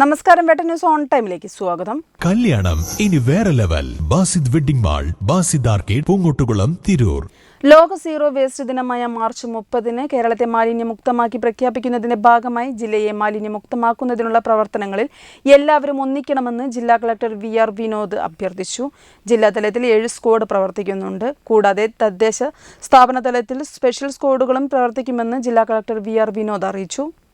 നമസ്കാരം വെട്ട news on ടൈമിലേക്ക് സ്വാഗതം. കല്യാണം ഇനി വേറെ level. Basid wedding mall Basid arcade Poongottukulam Tirur. ലോക സീറോ വേസ്റ്റ് ദിനമായ മാർച്ച് മുപ്പതിന് കേരളത്തെ മാലിന്യമുക്തമാക്കി പ്രഖ്യാപിക്കുന്നതിന്റെ ഭാഗമായി ജില്ലയെ മാലിന്യമുക്തമാക്കുന്നതിനുള്ള പ്രവർത്തനങ്ങളിൽ എല്ലാവരും ഒന്നിക്കണമെന്ന് ജില്ലാ കളക്ടർ വി ആർ വിനോദ് അഭ്യർത്ഥിച്ചു. ജില്ലാതലത്തിൽ ഏഴ് സ്ക്വാഡ് പ്രവർത്തിക്കുന്നുണ്ട്. കൂടാതെ തദ്ദേശ സ്ഥാപന തലത്തിൽ സ്പെഷ്യൽ സ്ക്വാഡുകളും പ്രവർത്തിക്കുമെന്ന് ജില്ലാ കളക്ടർ വി ആർ വിനോദ് അറിയിച്ചു.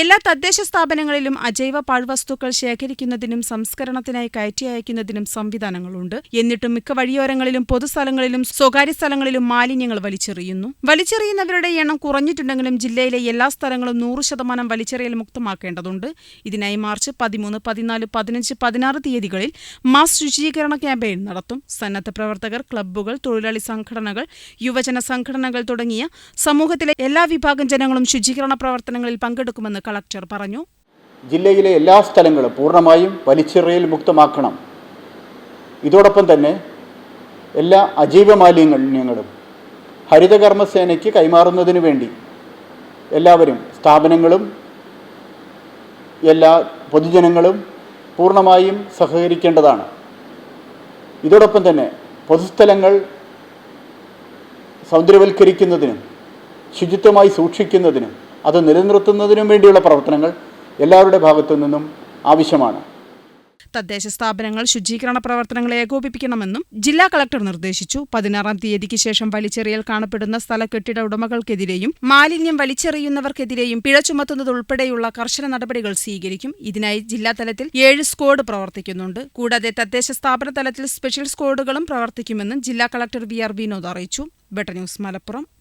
എല്ലാ തദ്ദേശ സ്ഥാപനങ്ങളിലും അജൈവ പാഴ്വസ്തുക്കൾ ശേഖരിക്കുന്നതിനും സംസ്കരണത്തിനായി കയറ്റി അയക്കുന്നതിനും സംവിധാനങ്ങളുണ്ട്. എന്നിട്ടും മിക്ക വഴിയോരങ്ങളിലും പൊതുസ്ഥലങ്ങളിലും സ്വകാര്യ സ്ഥലങ്ങളിലും മാലിന്യങ്ങൾ വലിച്ചെറിയുന്നു. വലിച്ചെറിയുന്നവരുടെ എണ്ണം കുറഞ്ഞിട്ടുണ്ടെങ്കിലും ജില്ലയിലെ എല്ലാ സ്ഥലങ്ങളും നൂറ് ശതമാനം വലിച്ചെറിയൽ മുക്തമാക്കേണ്ടതുണ്ട്. ഇതിനായി മാർച്ച് പതിമൂന്ന് പതിനാല് പതിനഞ്ച് പതിനാറ് തീയതികളിൽ മാസ് ശുചീകരണ ക്യാമ്പയിൻ നടത്തും. സന്നദ്ധ പ്രവർത്തകർ ക്ലബ്ബുകൾ തൊഴിലാളി സംഘടനകൾ യുവജന സംഘടനകൾ തുടങ്ങിയ സമൂഹത്തിലെ എല്ലാ വിഭാഗം ജനങ്ങളും ശുചീകരണ പ്രവർത്തനങ്ങളിൽ പങ്കെടുക്കുമെന്ന് കളക്ടർ പറഞ്ഞു. ജില്ലയിലെ എല്ലാ സ്ഥലങ്ങളും പൂർണമായും വലിച്ചെറിയൽ മുക്തമാക്കണം. ഇതോടൊപ്പം തന്നെ എല്ലാ അജൈവ മാലിന്യങ്ങളും ഹരിതകർമ്മസേനയ്ക്ക് കൈമാറുന്നതിന് വേണ്ടി എല്ലാവരും സ്ഥാപനങ്ങളും എല്ലാ പൊതുജനങ്ങളും പൂർണമായും സഹകരിക്കേണ്ടതാണ്. ഇതോടൊപ്പം തന്നെ പൊതുസ്ഥലങ്ങൾ സൗന്ദര്യവൽക്കരിക്കുന്നതിനും ശുചിത്വമായി സൂക്ഷിക്കുന്നതിനും അത് നിലനിർത്തുന്നതിനും വേണ്ടിയുള്ള പ്രവർത്തനങ്ങൾ എല്ലാവരുടെ ഭാഗത്തു നിന്നും ആവശ്യമാണ്. തദ്ദേശ സ്ഥാപനങ്ങൾ ശുചീകരണ പ്രവർത്തനങ്ങൾ ഏകോപിപ്പിക്കണമെന്നും ജില്ലാ കളക്ടർ നിർദ്ദേശിച്ചു. പതിനാറാം തീയതിക്ക് ശേഷം വലിച്ചെറിയൽ കാണപ്പെടുന്ന സ്ഥല കെട്ടിട ഉടമകൾക്കെതിരെയും മാലിന്യം വലിച്ചെറിയുന്നവർക്കെതിരെയും പിഴ ചുമത്തുന്നതുൾപ്പെടെയുള്ള കർശന നടപടികൾ സ്വീകരിക്കും. ഇതിനായി ജില്ലാ തലത്തിൽ ഏഴ് സ്ക്വാഡ് പ്രവർത്തിക്കുന്നുണ്ട്. കൂടാതെ തദ്ദേശ സ്ഥാപന തലത്തിൽ സ്പെഷ്യൽ സ്ക്വാഡുകളും പ്രവർത്തിക്കുമെന്നും ജില്ലാ കളക്ടർ വി ആർ വിനോദ് അറിയിച്ചു. ന്യൂസ് മലപ്പുറം.